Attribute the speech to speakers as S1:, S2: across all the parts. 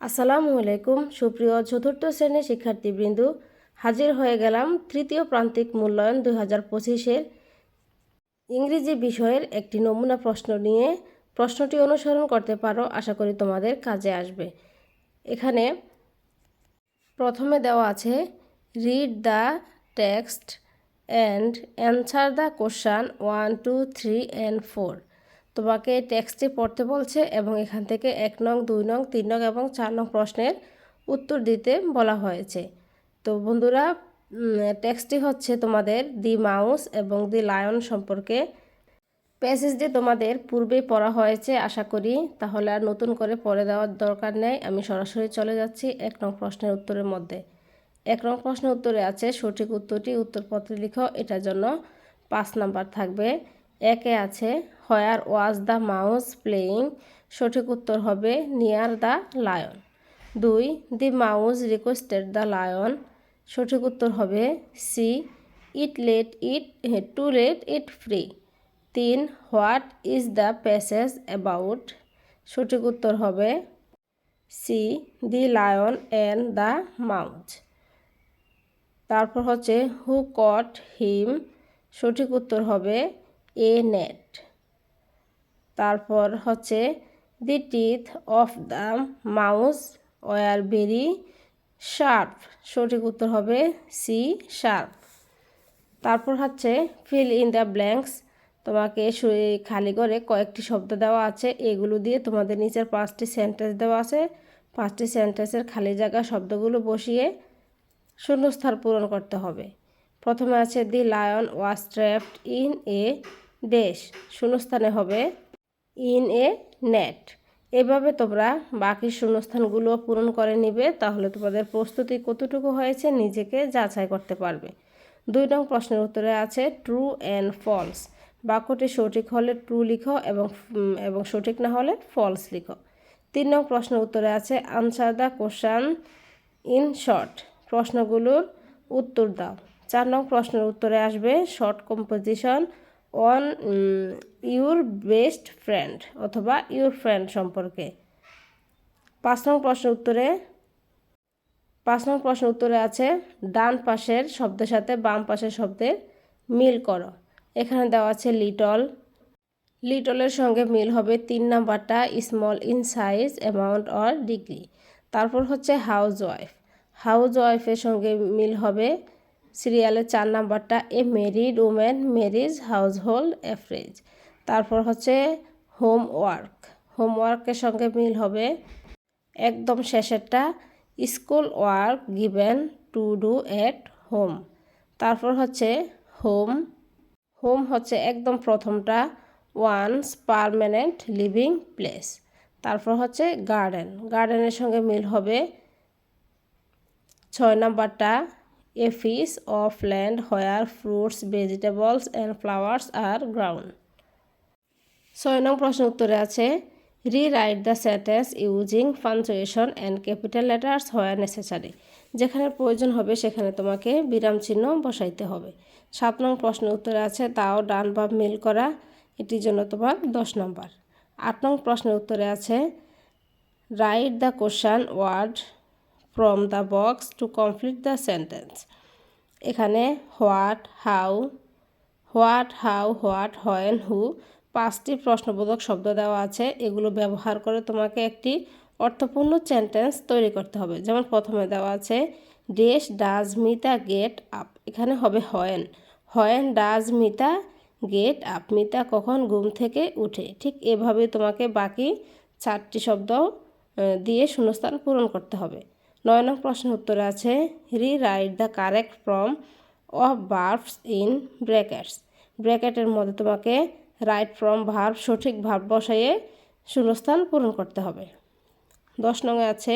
S1: আসসালামু আলাইকুম, সুপ্রিয় চতুর্থ শ্রেণির শিক্ষার্থীবৃন্দ। হাজির হয়ে গেলাম তৃতীয় প্রান্তিক মূল্যায়ন দুই হাজার পঁচিশের ইংরেজি বিষয়ের একটি নমুনা প্রশ্ন নিয়ে। প্রশ্নটি অনুসরণ করতে পারো, আশা করি তোমাদের কাজে আসবে। এখানে প্রথমে দেওয়া আছে read the text and answer the question one two three and four তোমাকে টেক্সটটি পড়তে বলছে এবং এখান থেকে এক নং, দুই নং, তিন নং এবং চার নং প্রশ্নের উত্তর দিতে বলা হয়েছে। তো বন্ধুরা টেক্সটটি হচ্ছে তোমাদের দি মাউস এবং দি লায়ন সম্পর্কে। প্যাসেজটি তোমাদের পূর্বেই পড়া হয়েছে, আশা করি। তাহলে আর নতুন করে পড়ে দেওয়ার দরকার নেই। আমি সরাসরি চলে যাচ্ছি এক নং প্রশ্নের উত্তরের মধ্যে। এক নং প্রশ্নের উত্তরে আছে সঠিক উত্তরটি, উত্তরপত্রে লিখো। এটার জন্য পাঁচ নাম্বার থাকবে। একে আছে where was the mouse playing, সঠিক উত্তর হবে নিয়ার দ্য লায়ন। দুই, the mouse requested the lion, সঠিক উত্তর হবে C, it let it, to let it free. তিন, what is the passage about, সঠিক উত্তর হবে C, the lion and the mouse তারপর হচ্ছে হু কট হিম, সঠিক উত্তর হবে এ নেট তারপর হচ্ছে the teeth of the mouse were very sharp সঠিক উত্তর হবে সি শার্প তারপর হচ্ছে ফিল ইন দ্য ব্ল্যাঙ্কস তোমাকে খালি করে কয়েকটি শব্দ দেওয়া আছে। এগুলো দিয়ে তোমাদের নিচের পাঁচটি সেন্টেন্স দেওয়া আছে। পাঁচটি সেন্টেন্সের খালি জায়গা শব্দগুলো বসিয়ে শূন্যস্থান পূরণ করতে হবে। প্রথমে আছে the lion was trapped in a dash শূন্যস্থানে হবে ইন এ নেট। এভাবে তোমরা বাকি শূন্যস্থানগুলো পূরণ করে নিবে, তাহলে তোমাদের প্রস্তুতি কতটুকু হয়েছে নিজেকে যাচাই করতে পারবে। দুই নং প্রশ্নের উত্তরে আছে ট্রু অ্যান্ড ফলস বাক্যটি সঠিক হলে ট্রু লিখো এবং এবং সঠিক না হলে ফলস লিখো। তিন নং প্রশ্নের উত্তরে আছে answer the question in short প্রশ্নগুলোর উত্তর দাও। চার নং প্রশ্নের উত্তরে আসবে short composition on your best friend অথবা ইউর ফ্রেন্ড সম্পর্কে। পাঁচ নং প্রশ্নের উত্তরে, পাঁচ নং প্রশ্ন উত্তরে আছে, ডান পাশের শব্দের সাথে বাম পাশের শব্দের মিল করো। এখানে দেওয়া আছে লিটল লিটলের সঙ্গে মিল হবে তিন নাম্বারটা small in size amount or degree তারপর হচ্ছে হাউস ওয়াইফ হাউস ওয়াইফের সঙ্গে মিল হবে সিরিয়ালের চার নাম্বারটা a married women marriage household affairs. তারপর হচ্ছে হোম ওয়ার্ক হোমওয়ার্কের সঙ্গে মিল হবে একদম শেষেরটা, school work given to do at home. তারপর হচ্ছে হোম। হোম হচ্ছে একদম প্রথমটা, ওয়ান্স পারমানেন্ট লিভিং প্লেস। তারপর হচ্ছে গার্ডেন। গার্ডেনের সঙ্গে মিল হবে ছয় নাম্বারটা a piece of land where fruits vegetables and flowers are grown ছয় নং প্রশ্ন উত্তরে আছে rewrite the sentence using punctuation and capital letters where necessary যেখানে প্রয়োজন হবে সেখানে তোমাকে বিরাম চিহ্ন বসাইতে হবে। সাত নং প্রশ্নের উত্তরে আছে তাও ডান বা মিল করা, এটির জন্য তোমার দশ নম্বর। আট নং প্রশ্নের উত্তরে আছে write the question word from the box to complete the sentence এখানে what how what how what when who পাঁচটি প্রশ্নবোধক শব্দ দেওয়া আছে। এগুলো ব্যবহার করে তোমাকে একটি অর্থপূর্ণ সেন্টেন্স তৈরি করতে হবে। যেমন প্রথমে দেওয়া আছে dash does Mita get up এখানে হবে when when does Mita get up Mita কখন ঘুম থেকে উঠে? ঠিক এভাবে তোমাকে বাকি চারটি শব্দ দিয়ে শূন্যস্থান পূরণ করতে হবে। নয় নং প্রশ্নের উত্তরে আছে rewrite the correct form of verbs in brackets ব্র্যাকেটের মধ্যে তোমাকে রাইট ফ্রম ভার্ব সঠিক ভার্ব বসাইয়ে শূন্যস্থান পূরণ করতে হবে। দশ নঙে আছে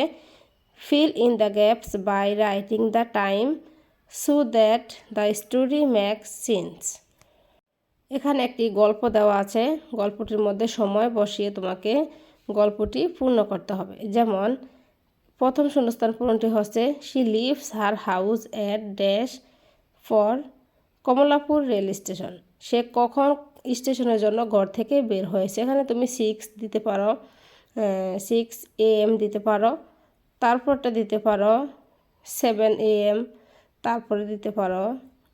S1: fill in the gaps by writing the time so that the story makes sense এখানে একটি গল্প দেওয়া আছে, গল্পটির মধ্যে সময় বসিয়ে তোমাকে গল্পটি পূর্ণ করতে হবে। যেমন প্রথম শূন্যস্থান পূরণটি হচ্ছে she leaves her house at dash for Kamalapur rail station. সে কখন স্টেশনের জন্য ঘর থেকে বের হয়েছে? এখানে তুমি সিক্স দিতে পারো সিক্স এ এম দিতে পারো, তারপরটা দিতে পারো সেভেন এ এম তারপরে দিতে পারো।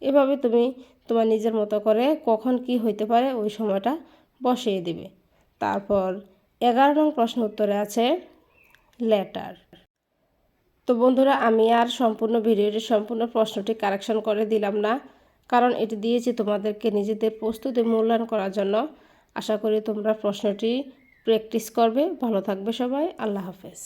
S1: এভাবে তুমি তোমার নিজের মতো করে কখন কি হইতে পারে ওই সময়টা বসিয়ে দিবে। তারপর এগারো নং প্রশ্ন উত্তরে আছে লেটার তো বন্ধুরা, আমি আর সম্পূর্ণ ভিডিওটি সম্পূর্ণ প্রশ্নটি কারেকশন করে দিলাম না, কারণ এটি দিয়েছি তোমাদেরকে নিজেদের প্রস্তুতি মূল্যায়ন করার জন্য। আশা করি তোমরা প্রশ্নটি প্র্যাকটিস করবে। ভালো থাকবে সবাই। আল্লাহ হাফেজ।